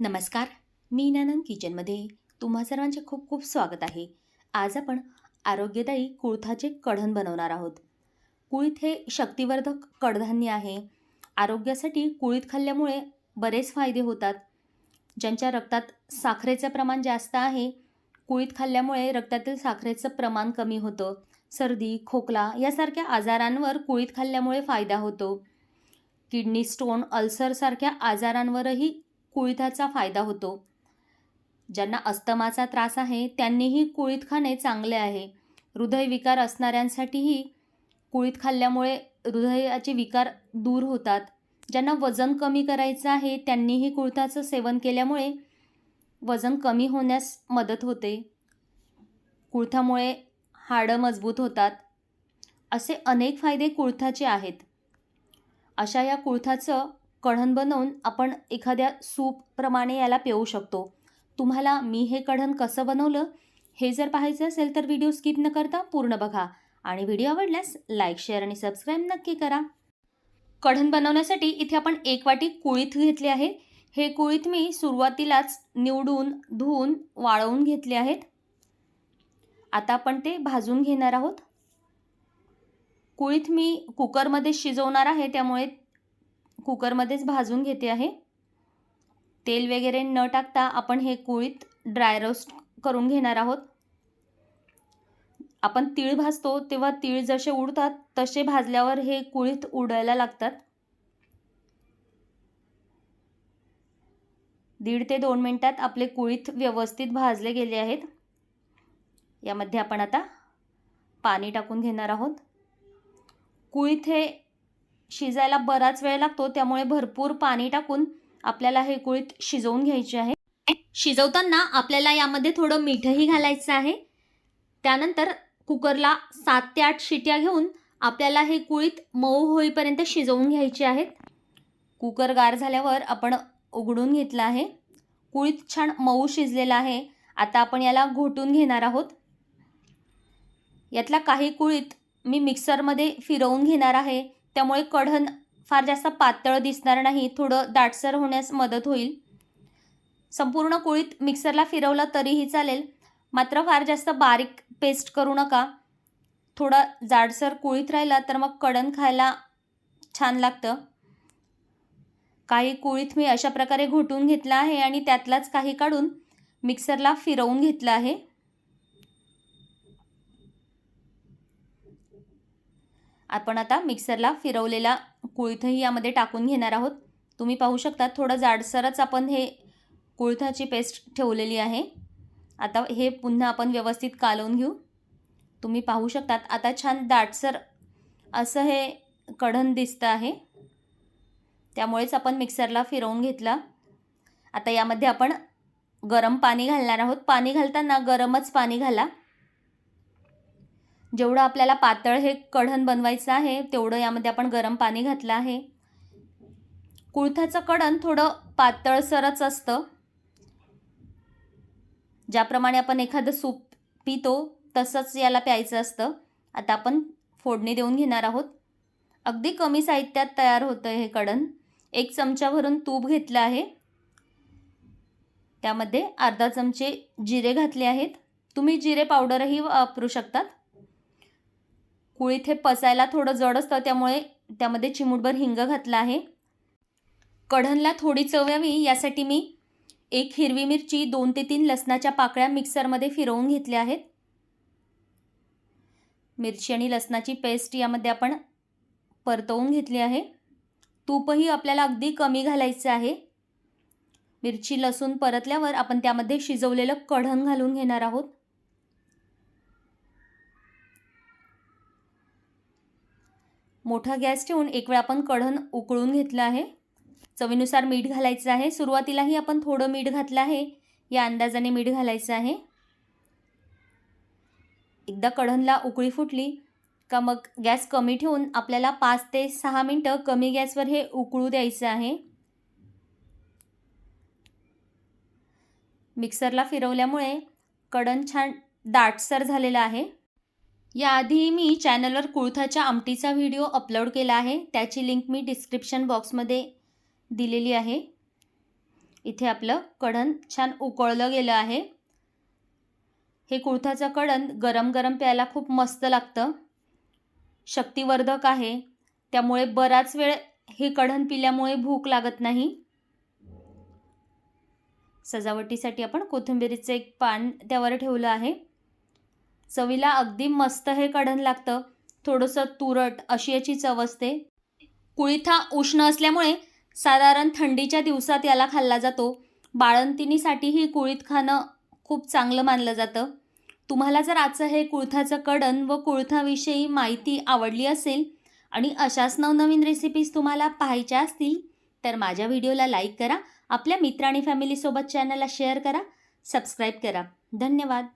नमस्कार मी नानंद किचनमध्ये तुम्हा सर्वांचे खूप खूप स्वागत आहे. आज आपण आरोग्यदायी कुळथाचे कढण बनवणार आहोत. कुळीथ हे शक्तिवर्धक कडधान्य आहे. आरोग्यासाठी कुळीत खाल्ल्यामुळे बरेच फायदे होतात. ज्यांच्या रक्तात साखरेचं प्रमाण जास्त आहे कुळीत खाल्ल्यामुळे रक्तातील साखरेचं प्रमाण कमी होतं. सर्दी खोकला यासारख्या आजारांवर कुळीत खाल्ल्यामुळे फायदा होतो. किडनी स्टोन अल्सरसारख्या आजारांवरही कुळिथाचा फायदा होतो. ज्यांना अस्तमाचा त्रास आहे त्यांनीही कुळीथ खाणे चांगले आहे. हृदयविकार असणाऱ्यांसाठीही कुळीथ खाल्ल्यामुळे हृदयाचे विकार दूर होतात. ज्यांना वजन कमी करायचं आहे त्यांनीही कुळथाचं सेवन केल्यामुळे वजन कमी होण्यास मदत होते. कुळथामुळे हाडं मजबूत होतात. असे अनेक फायदे कुळथाचे आहेत. अशा या कुळथाचं कढण बनवून आपण एखाद्या सूपप्रमाणे याला पिऊ शकतो. तुम्हाला मी हे कढण कसं बनवलं हे जर पाहायचं असेल तर व्हिडिओ स्किप न करता पूर्ण बघा आणि व्हिडिओ आवडल्यास लाईक शेअर आणि सबस्क्राईब नक्की करा. कढण बनवण्यासाठी इथे आपण एक वाटी कुळीथ घेतले आहे. हे कुळीत मी सुरुवातीलाच निवडून धुवून वाळवून घेतले आहेत. आता आपण ते भाजून घेणार आहोत. कुळीथ मी कुकरमध्ये शिजवणार आहे त्यामुळे कुकरमध्येच भाजून घेते आहे. तेल वगैरे न टाकता आपण हे कुळीत ड्राय रोस्ट करून घेणार आहोत. आपण तीळ भाजतो तेव्हा तीळ जसे उडतात तसे भाजल्यावर हे कुळीत उडायला लागतात. दीड ते दोन मिनटात आपले कुळीत व्यवस्थित भाजले गेले आहेत. यामध्ये आपण आता पाणी टाकून घेणार आहोत. कुळीत हे शिजायला बराच वेळ लागतो त्यामुळे भरपूर पाणी टाकून आपल्याला हे कुळीत शिजवून घ्यायचे आहे. शिजवताना आपल्याला यामध्ये थोडं मीठही घालायचं आहे. त्यानंतर कुकरला सात ते आठ शिट्या घेऊन आपल्याला हे कुळीत मऊ होईपर्यंत शिजवून घ्यायचे आहेत. कुकर गार झाल्यावर आपण उघडून घेतलं आहे. कुळीत छान मऊ शिजलेला आहे. आता आपण याला घोटून घेणार आहोत. यातला काही कुळीत मी मिक्सरमध्ये फिरवून घेणार आहे. त्यामुळे कढण फार जास्त पातळ दिसणार नाही थोडं दाटसर होण्यास मदत होईल. संपूर्ण कुळीत मिक्सरला फिरवलं तरीही चालेल मात्र फार जास्त बारीक पेस्ट करू नका. थोडा जाडसर कुळीत राहिला तर मग कढण खायला छान लागतं. काही कुळीत मी अशा प्रकारे घोटून घेतला आहे आणि त्यातलाच काही काढून मिक्सरला फिरवून घेतलं आहे. आपण आता मिक्सरला फिरवलेला कुळथही यामध्ये टाकून घेणार आहोत. तुम्ही पाहू शकता थोडं जाडसरच आपण हे कुळथाची पेस्ट ठेवलेली आहे. आता हे पुन्हा आपण व्यवस्थित कालवून घेऊ. तुम्ही पाहू शकतात आता छान दाटसर असं हे कढण दिसतं आहे. त्यामुळेच आपण मिक्सरला फिरवून घेतला. आता यामध्ये आपण गरम पाणी घालणार आहोत. पाणी घालताना गरमच पाणी घाला. जेवढं आपल्याला पातळ हे कढण बनवायचं आहे तेवढं यामध्ये आपण गरम पाणी घातलं आहे. कुळथाचं कढण थोडं पातळसरच असतं. ज्याप्रमाणे आपण एखादं सूप पितो तसंच याला प्यायचं असतं. आता आपण फोडणी देऊन घेणार आहोत. अगदी कमी साहित्यात तयार होतं हे कढण. एक चमचा भरून तूप घेतलं आहे. त्यामध्ये अर्धा चमचे जिरे घातले आहेत. तुम्ही जिरे पावडरही वापरू शकतात. कुळीत हे पचायला थोडं जड असतं त्यामुळे त्यामध्ये चिमूटभर हिंग घातला आहे. कढणला थोडी चव यावी यासाठी मी एक हिरवी मिरची दोन ते तीन लसणाच्या पाकळ्या मिक्सरमध्ये फिरवून घेतल्या आहेत. मिरची आणि लसणाची पेस्ट यामध्ये आपण परतवून घेतली आहे. तूपही आपल्याला अगदी कमी घालायचं आहे. मिरची लसूण परतल्यावर आपण त्यामध्ये शिजवलेलं कढण घालून घेणार आहोत. मोठा गॅस ठेवून एक वेळ आपण कढण उकळून घेतलं आहे. चवीनुसार मीठ घालायचं आहे. सुरुवातीलाही आपण थोडं मीठ घातलं आहे. या अंदाजाने मीठ घालायचं आहे. एकदा कढणला उकळी फुटली का मग गॅस कमी ठेवून आपल्याला पाच ते सहा मिनटं कमी गॅसवर हे उकळू द्यायचं आहे. मिक्सरला फिरवल्यामुळे कढण छान दाटसर झालेलं आहे. याआधी मी चॅनलवर कुळथाच्या आमटीचा व्हिडिओ अपलोड केला आहे. त्याची लिंक मी डिस्क्रिप्शन बॉक्समध्ये दिलेली आहे. इथे आपलं कढण छान उकळलं गेलं आहे. हे कुळथाचं कढण गरम गरम प्यायला खूप मस्त लागतं. शक्तिवर्धक आहे. त्यामुळे बराच वेळ हे कढण पिल्यामुळे भूक लागत नाही. सजावटीसाठी आपण कोथिंबिरीचं एक पान त्यावर ठेवलं आहे. चवीला अगदी मस्त हे कढण लागतं. थोडंसं तुरट अशी याची चव असते. कुळीथा उष्ण असल्यामुळे साधारण थंडीच्या दिवसात याला खाल्ला जातो. बाळंतिणीसाठीही कुळीत खाणं खूप चांगलं मानलं जातं. तुम्हाला जर आजचं हे कुळथाचं कडण व कुळथाविषयी माहिती आवडली असेल आणि अशाच नवनवीन रेसिपीज तुम्हाला पाहायच्या असतील तर माझ्या व्हिडिओला लाईक करा. आपल्या मित्र आणि फॅमिलीसोबत चॅनलला शेअर करा. सबस्क्राईब करा. धन्यवाद.